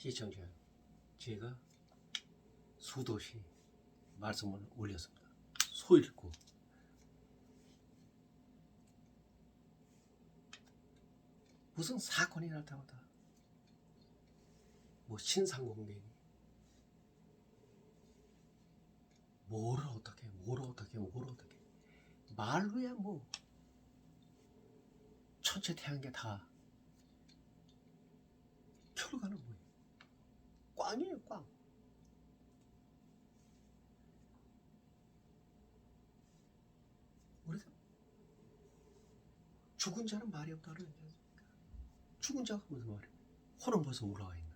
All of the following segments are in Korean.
시청자, 제가 수도시 말씀을 올렸습니다. 소 읽고. 무슨 사건이 날 때마다. 뭐 신상공개니. 뭐를 어떻게 뭐를 어떻게 뭐를 어떻게. 말로야 뭐 천체 태양계 다 결과는 뭐예요? 꽝이에요 꽝 우리가 죽은 자는 말이 없다 그러지 않습니까? 죽은 자가 무슨 말이에요? 혼은 벌써 올라와 있는.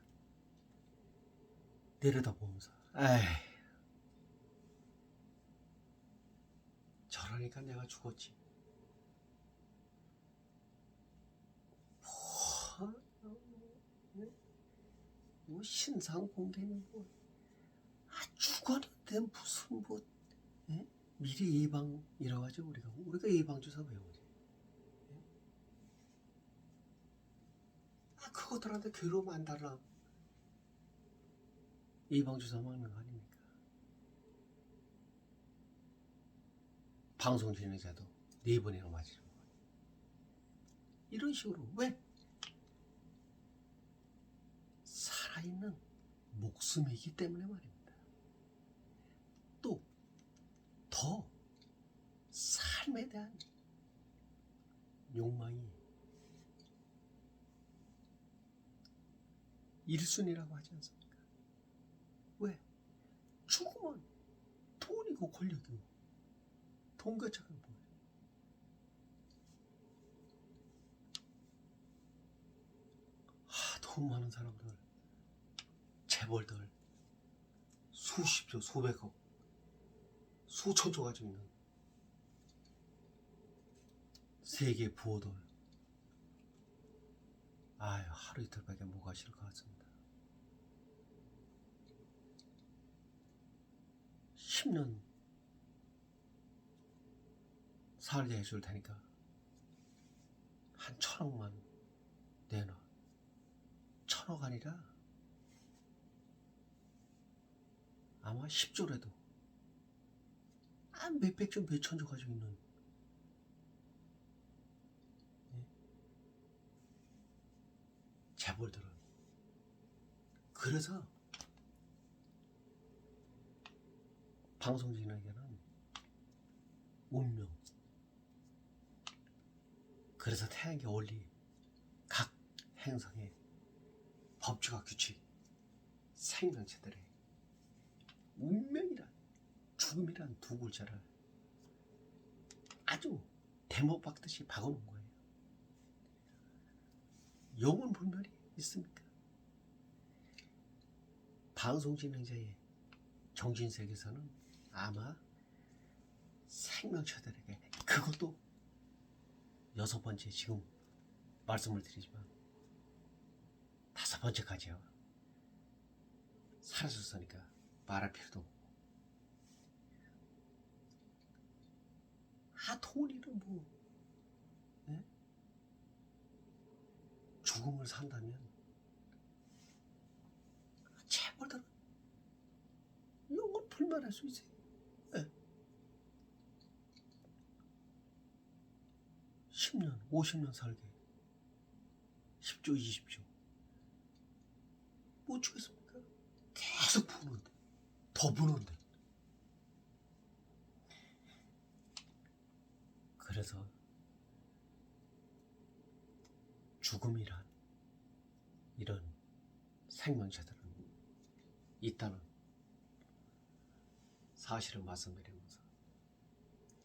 내려다보면서 에이. 저러니까 내가 죽었지. 뭐, 뭐, 뭐 신상 공개는 뭐 아, 죽었는데 무슨 뭐 예? 미리 예방이라고 하죠 우리가. 우리가 예방 주사 배우지 예? 아 그것들한테 괴로움 안 달라 예방 주사 맞는 거 아닙니까? 방송 진행자도 네 번이나 맞으는 거예요. 이런 식으로 왜 살아있는 목숨이기 때문에 말입니다. 또 더 삶에 대한 욕망이 일순이라고 하지 않습니까? 왜? 죽으면 돈이고 권력이고 돈가차가 뭐예요? 아, 돈 많은 사람들, 재벌들, 수십조, 수백억, 수천조 가지고 있는 세계 부호들. 하루 이틀밖에 못 가실 것 같습니다. 10년 살게 해줄 테니까 한 천억만 내놔. 천억 아니라 아마 10조라도 한 몇백 조 몇천 조 가지고 있는 재벌들은 그래서 방송진에게는 운명 그래서 태양계 원리 각 행성의 법칙과 규칙 생명체들의 운명이란 죽음이란 두 글자를 아주 대목 박듯이 박아놓은 거예요. 영혼 불멸이 있습니까? 방송 진행자의 정신 세계에서는 아마 생명체들에게 그것도 여섯 번째 지금 말씀을 드리지만 다섯 번째까지요. 사라졌으니까 말할 필요도 없고. 아, 돈이는 뭐, 예? 죽음을 산다면, 재벌들은 영원 불만할 수 있어요. 예. 10년, 50년 살게. 10조, 20조. 못 주겠습니까? 계속 부는데. 더 부는데. 그래서 죽음이란 이런 생명체들은 있다는 사실을 말씀드리면서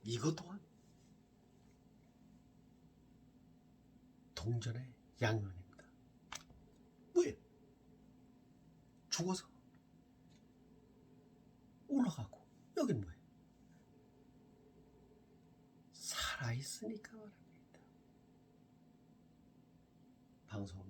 이것 또한 동전의 양면입니다. 뭐예요? 죽어서 올라가고 여긴 뭐예요? 살아있으니까 말합니다. 방송